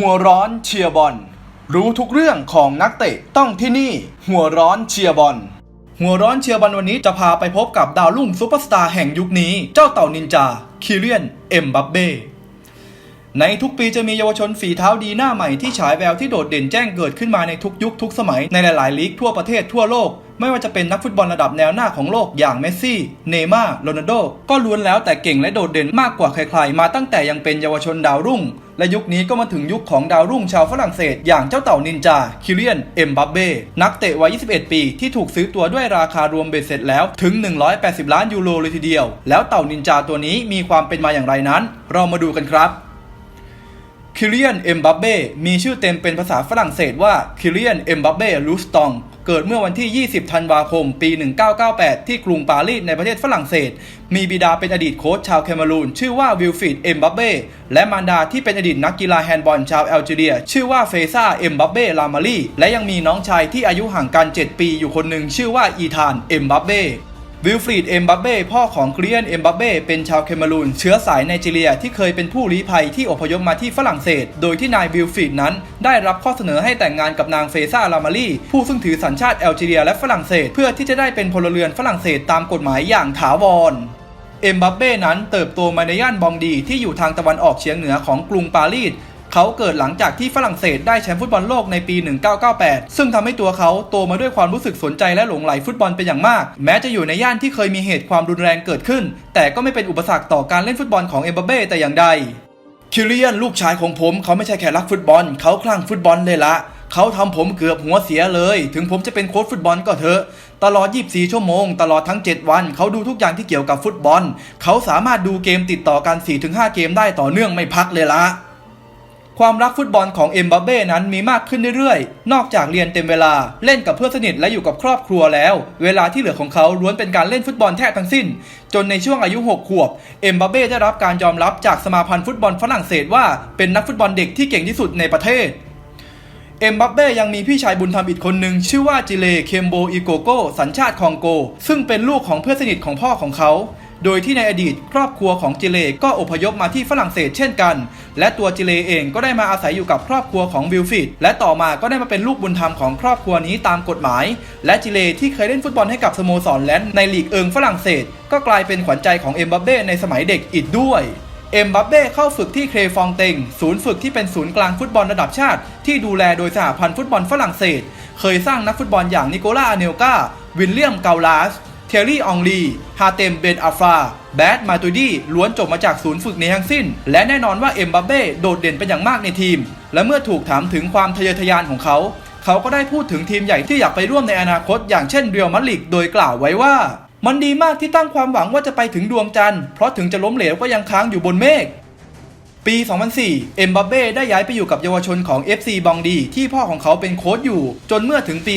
หัวร้อนเชียร์บอล รู้ทุกเรื่องของนักเตะต้องที่นี่ หัวร้อนเชียร์บอล หัวร้อนเชียร์บอลวันนี้จะพาไปพบกับดาวรุ่งซูเปอร์สตาร์แห่งยุคนี้ เจ้าเต่านินจาคิเลียน เอ็มบัปเบ้ในทุกปีจะมีเยาวชนฝีเท้าดีหน้าใหม่ที่ฉายแววที่โดดเด่นแจ้งเกิดขึ้นมาในทุกยุคทุกสมัยในหลาย ๆ ลีกทั่วประเทศทั่วโลก ไม่ว่าจะเป็นนักฟุตบอลระดับแนวหน้าของโลกอย่างเมสซี่ เนย์ม่าร์โรนัลโด ก็ล้วนแล้วแต่เก่งและโดดเด่นมากกว่าใครๆ มาตั้งแต่ยังเป็นเยาวชนดาวรุ่ง และยุคนี้ก็มาถึงยุคของดาวรุ่งชาวฝรั่งเศส อย่างเจ้าเต่านินจา คิเลียน เอ็มบัปเบ้ นักเตะวัย 21 ปี ที่ถูกซื้อตัวด้วยราคารวมเบ็ดเสร็จแล้วถึง 180 ล้านยูโรเลยทีเดียว แล้วเต่านินจาตัวนี้มีความเป็นมาอย่างไรนั้น เรามาดูกันครับ คิเลียน เอ็มบัปเบ้ มีชื่อเต็มเป็นภาษาฝรั่งเศสว่าคิเลียน เอ็มบัปเบ้ ลูสตอง เกิดเมื่อวันที่ 20 ธันวาคม ปี 1998 ที่กรุงปารีสในประเทศฝรั่งเศส มีบิดาเป็นอดีตโค้ชชาวแคนารูน ชื่อว่าวิลฟรีดเอ็มบัปเบ้ และมารดาที่เป็นอดีตนักกีฬาแฮนด์บอลชาวแอลจีเรีย ชื่อว่าเฟซ่า เอ็มบัปเบ้ ลามารีและยังมีน้องชายที่อายุห่างกัน 7 ปีอยู่คนหนึ่งชื่อว่าอีธาน เอ็มบัปเบ้ วิลฟรีดเอ็มบัปเบ้พ่อของเคลียนเอ็มบัปเบ้เป็นชาวเคมารูน เชื้อสายไนจีเรียที่เคยเป็นผู้ลี้ภัยที่อพยพมาที่ฝรั่งเศส โดยที่นายวิลฟรีดนั้น ได้รับข้อเสนอให้แต่งงานกับนางเฟซ่าลามารีผู้ซึ่งถือสัญชาติแอลจีเรียและฝรั่งเศส เพื่อที่จะได้เป็นพลเรือนฝรั่งเศสตามกฎหมายอย่างถาวรเอ็มบัปเบ้นั้นเติบโตมาในย่านบองดีที่อยู่ทางตะวันออกเฉียงเหนือของกรุงปารีส เขาเกิดหลังจากที่ฝรั่งเศสได้แชมป์ฟุตบอลโลกในปี 1998 ซึ่งทำให้ตัวเขาโตมาด้วยความรู้สึกสนใจและหลงไหลฟุตบอลเป็นอย่างมาก แม้จะอยู่ในย่านที่เคยมีเหตุความรุนแรงเกิดขึ้น แต่ก็ไม่เป็นอุปสรรคต่อการเล่นฟุตบอลของเอ็มบัเบ้แต่อย่างใดคิเลียนลูกชายของผมเขาไม่ใช่แค่รักฟุตบอล เขาคลั่งฟุตบอลเลยละเขาทำผมเกือบหัวเสียเลย ถึงผมจะเป็นโค้ชฟุตบอลก็เถอะ ตลอด 24 ชั่วโมง ตลอดทั้ง 7 วัน เขาดูทุกอย่างที่เกี่ยวกับฟุตบอล เขาสามารถดูเกมติดต่อกัน 4-5 เกมได้ต่อเนื่องไม่พักเลยละ ความรักฟุตบอลของเอ็มบัเบ้นั้นมีมากขึ้นเรื่อยๆ นอกจากเรียนเต็มเวลาเล่นกับเพื่อนสนิทและอยู่กับครอบครัวแล้ว เวลาที่เหลือของเขาล้วนเป็นการเล่นฟุตบอลแทบทั้งสิ้น จนในช่วงอายุ 6 ขวบ เอ็มบัเบ้ได้รับการยอมรับจากสมาพันธ์ฟุตบอลฝรั่งเศสว่าเป็นนักฟุตบอลเด็กที่เก่งที่สุดในประเทศเอ็มบัปเบ้ยังมีพี่ชายบุญธรรมอีกคนหนึ่งชื่อว่าจิเลเคมโบอิโกโกสัญชาติคองโก ซึ่งเป็นลูกของเพื่อนสนิทของพ่อของเขา โดยที่ในอดีตครอบครัวของจิเลก็อพยพมาที่ฝรั่งเศสเช่นกัน และตัวจิเลเองก็ได้มาอาศัยอยู่กับครอบครัวของวิลฟิดและต่อมาก็ได้มาเป็นลูกบุญธรรมของครอบครัวนี้ตามกฎหมาย และจิเลที่เคยเล่นฟุตบอลให้กับสโมสรแลนด์ในลีกเอิงฝรั่งเศส ก็กลายเป็นขวัญใจของเอ็มบัปเบ้ในสมัยเด็กอีกด้วยเอ็มบัปเบ้เข้าฝึกที่เครฟองเตงศูนย์ฝึกที่เป็นศูนย์กลางฟุตบอลระดับชาติ ที่ดูแลโดยสหพันธ์ฟุตบอลฝรั่งเศส เคยสร้างนักฟุตบอลอย่างนิโคล่าอเนลกาวิลเลียมเกาลาส เทอรี่อองลีฮาเตมเบนอาฟราแบดมาตูดี้ล้วนจบมาจากศูนย์ฝึกในทั้งสิ้น และแน่นอนว่าเอ็มบัเบ้โดดเด่นเป็นอย่างมากในทีม และเมื่อถูกถามถึงความทะเยอทะยานของเขา เขาก็ได้พูดถึงทีมใหญ่ที่อยากไปร่วมในอนาคต อย่างเช่นเรียลมาดริดโดยกล่าวไว้ว่า มันดีมากที่ตั้งความหวังว่าจะไปถึงดวงจันทร์เพราะถึงจะล้มเหลวก็ยังค้างอยู่บนเมฆ ปี 2004 เอ็มบับเบ้ได้ย้ายไปอยู่กับเยาวชนของ FC บองดี ที่พ่อของเขาเป็นโค้ชอยู่ จนเมื่อถึงปี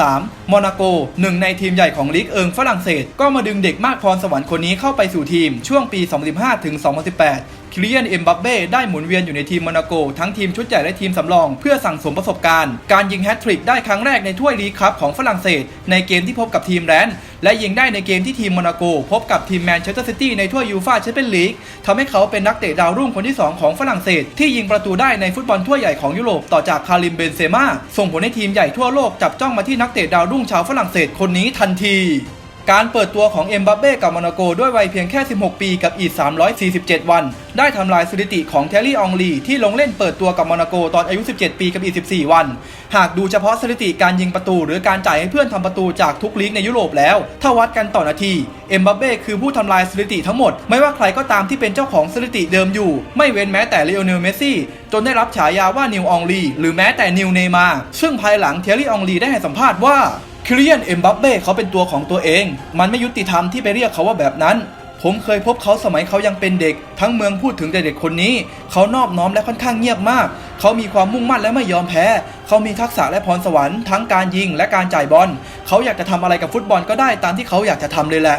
2013 มอนาโกหนึ่งในทีมใหญ่ของลีกเอิงฝรั่งเศส ก็มาดึงเด็กมากพรสวรรค์คนนี้เข้าไปสู่ทีมช่วงปี 2015 ถึง 2018 คิเลียนเอ็มบัปเบ้ได้หมุนเวียนอยู่ในทีมโมนาโก ทั้งทีมชุดใหญ่และทีมสำรอง เพื่อสั่งสมประสบการณ์ การยิงแฮตทริกได้ครั้งแรกในถ้วยลีกคัพของฝรั่งเศส ในเกมที่พบกับทีมแรนด์และยิงได้ในเกมที่ทีมโมนาโก พบกับทีมแมนเชสเตอร์ซิตี้ในถ้วยยูฟ่าแชมเปี้ยนลีกทำให้เขาเป็นนักเตะดาวรุ่งคนที่ 2 ของฝรั่งเศส ที่ยิงประตูได้ในฟุตบอลถ้วยใหญ่ของยุโรปต่อจากคาริมเบนเซม่าส่งผลให้ทีมใหญ่ทั่วโลกจับจ้องมาที่นักเตะดาวรุ่งชาวฝรั่งเศสคนนี้ทันที การเปิดตัวของเอ็มบัปเบ้กับโมนาโกด้วยวัยเพียงแค่ 16 ปีกับอีก 347 วัน ได้ทำลายสถิติของเทลลี่อองลีที่ลงเล่นเปิดตัวกับโมนาโกตอนอายุ 17 ปีกับอีก 14 วัน หากดูเฉพาะสถิติการยิงประตู หรือการจ่ายให้เพื่อนทำประตูจากทุกลีกในยุโรปแล้ว ถ้าวัดกันต่อนาทีเอ็มบัปเบ้คือผู้ทำลายสถิติทั้งหมด ไม่ว่าใครก็ตามที่เป็นเจ้าของสถิติเดิมอยู่ ไม่เว้นแม้แต่เลโอเนลเมสซี่จนได้รับฉายาว่านิวอองลีหรือแม้แต่นิวเนมาร์ซึ่งภายหลังเทลลี่อองลีได้ให้สัมภาษณ์ว่า คิเลียนเอ็มบัปเบ้เขาเป็นตัวของตัวเอง มันไม่ยุติธรรมที่ไปเรียกเขาว่าแบบนั้น ผมเคยพบเขาสมัยเขายังเป็นเด็ก ทั้งเมืองพูดถึงแต่เด็กคนนี้ เขานอบน้อมและค่อนข้างเงียบมาก เขามีความมุ่งมั่นและไม่ยอมแพ้ เขามีทักษะและพรสวรรค์ทั้งการยิงและการจ่ายบอล เขาอยากจะทำอะไรกับฟุตบอลก็ได้ตามที่เขาอยากจะทำเลยแหละ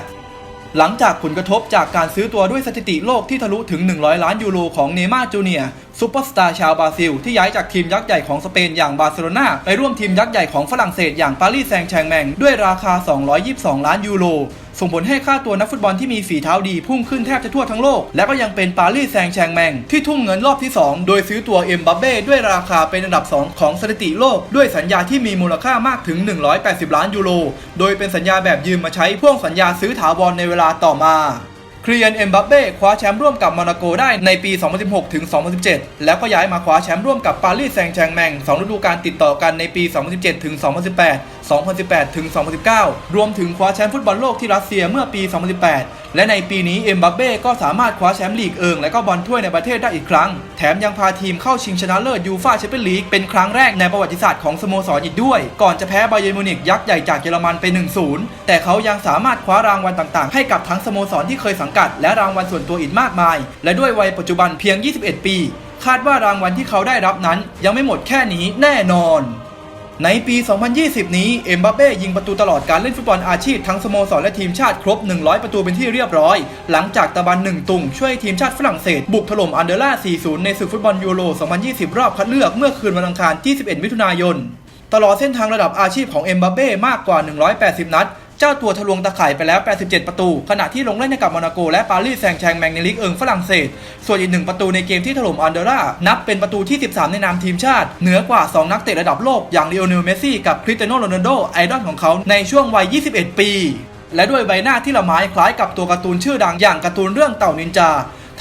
หลังจากผลกระทบจากการซื้อตัวด้วยสถิติโลกที่ทะลุถึง 100 ล้านยูโรของเนย์ม่าร์จูเนียร์ซูเปอร์สตาร์ชาวบราซิล ที่ย้ายจากทีมยักษ์ใหญ่ของสเปนอย่างบาร์เซโลนาไปร่วมทีมยักษ์ใหญ่ของฝรั่งเศสอย่างปารีสแซงต์แชร์แมงด้วยราคา 222 ล้านยูโร ส่งผลให้ค่าตัวนักฟุตบอลที่มีฝีเท้าดีพุ่งขึ้นแทบจะทั่วทั้งโลก และก็ยังเป็นปารีสแซงแชงแมง ที่ทุ่มเงินรอบที่ 2 โดยซื้อตัวเอ็มบัปเบ้ด้วยราคาเป็นอันดับ 2 ของสถิติโลก ด้วยสัญญาที่มีมูลค่ามากถึง 180 ล้านยูโร โดยเป็นสัญญาแบบยืมมาใช้พ่วงสัญญาซื้อถาวรในเวลาต่อมา คลียนเอ็มบัปเบ้คว้าแชมป์ร่วมกับโมนาโกได้ในปี 2016 ถึง 2017 แล้วก็ย้ายมาคว้าแชมป์ร่วมกับปารีสแซงต์แชงแมง2ฤดูกาลติดต่อกันในปี 2017 ถึง 2018 2018 ถึง 2019 รวมถึงคว้าแชมป์ฟุตบอลโลกที่รัสเซียเมื่อปี 2018 และในปีนี้เอ็มบัปเบ้ก็สามารถคว้าแชมป์ลีกเอิงและก็บอลถ้วยในประเทศได้อีกครั้ง แถมยังพาทีมเข้าชิงชนะเลิศยูฟ่าแชมเปี้ยนลีกเป็นครั้งแรกในประวัติศาสตร์ของสโมสรอีกด้วย ก่อนจะแพ้บาเยร์นมิวนิกยักษ์ใหญ่จากเยอรมันไป 1-0 แต่เขายังสามารถคว้ารางวัลต่างๆ ให้กับทั้งสโมสรที่เคยสังกัด และรางวัลส่วนตัวอีกมากมาย และด้วยวัยปัจจุบันเพียง 21 ปี คาดว่ารางวัลที่เขาได้รับนั้น ยังไม่หมดแค่นี้แน่นอนในปี 2020 นี้ เอ็มบัปเป้ยิงประตูตลอดการเล่นฟุตบอลอาชีพทั้งสโมสรและทีมชาติครบ 100 ประตูเป็นที่เรียบร้อย หลังจากตะบันหนึ่งตุงช่วยทีมชาติฝรั่งเศส บุกถล่มอันเดอร่า 4-0 ในศึกฟุตบอลยูโร 2020 รอบคัดเลือกเมื่อคืนวันอังคารที่ 11 มิถุนายน ตลอดเส้นทางระดับอาชีพของเอ็มบัปเป้มากกว่า 180 นัด จ้าตัวทะลวงตะข่ายไปแล้ว 87 ประตู ขณะที่ลงเล่นให้กับมอนาโก และปารีสแซงต์แชงแมงในลีกเอิงฝรั่งเศส ส่วนอีกหนึ่งประตูในเกมที่ถล่มอันเดอร่า นับเป็นประตูที่ 13 ในนามทีมชาติ เหนือกว่า 2 นักเตะระดับโลกอย่างลีโอเนล เมสซี่กับคริสเตียโนโรนัลโดไอดอลของเขาในช่วงวัย 21 ปี และด้วยใบหน้าที่ละไม้คล้ายกับตัวการ์ตูนชื่อดังอย่างการ์ตูนเรื่องเต่านินจา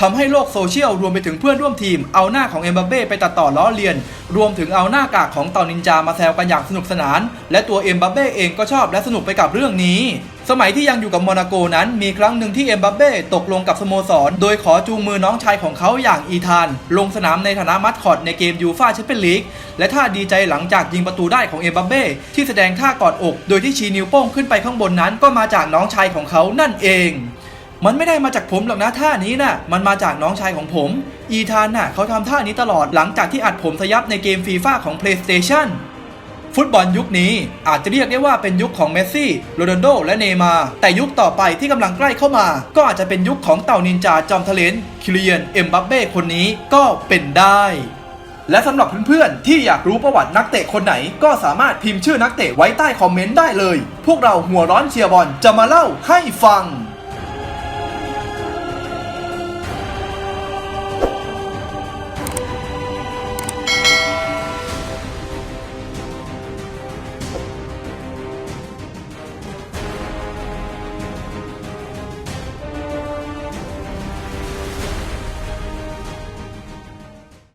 ทำให้โลกโซเชียลรวมไปถึงเพื่อนร่วมทีมเอาหน้าของเอ็มบัปเบ้ไปตัดต่อล้อเลียน รวมถึงเอาหน้ากากของเต่านินจามาแซวกันอย่างสนุกสนาน และตัวเอ็มบัปเบ้เองก็ชอบและสนุกไปกับเรื่องนี้สมัยที่ยังอยู่กับโมนาโกนั้นมีครั้งหนึ่งที่เอ็มบัปเบ้ตกลงกับสโมสร โดยขอจูงมือน้องชายของเขาอย่างอีธาน ลงสนามในฐานะมัสคอตในเกมยูฟ่าแชมเปี้ยนลีกและท่าดีใจหลังจากยิงประตูได้ของเอ็มบัปเบ้ที่แสดงท่ากอดอก โดยที่ชี้นิ้วโป้งขึ้นไปข้างบนนั้นก็มาจากน้องชายของเขานั่นเอง มันไม่ได้มาจากผมหรอกนะท่านี้น่ะ มันมาจากน้องชายของผม อีธานน่ะเขาทำท่านี้ตลอดหลังจากที่อัดผมสยับในเกมฟีฟ่าของ PlayStation ฟุตบอลยุคนี้อาจจะเรียกได้ว่าเป็นยุคของเมสซี่ โรนัลโด และเนย์มา แต่ยุคต่อไปที่กำลังใกล้เข้ามา ก็อาจจะเป็นยุคของเต่านินจาจอมทะเลนคิเลียน เอ็มบัปเบ้คนนี้ก็เป็นได้ และสำหรับเพื่อนๆ ที่อยากรู้ประวัตินักเตะคนไหน ก็สามารถพิมพ์ชื่อนักเตะไว้ใต้คอมเมนต์ได้เลย พวกเราหัวร้อนเชียร์บอลจะมาเล่าให้ฟัง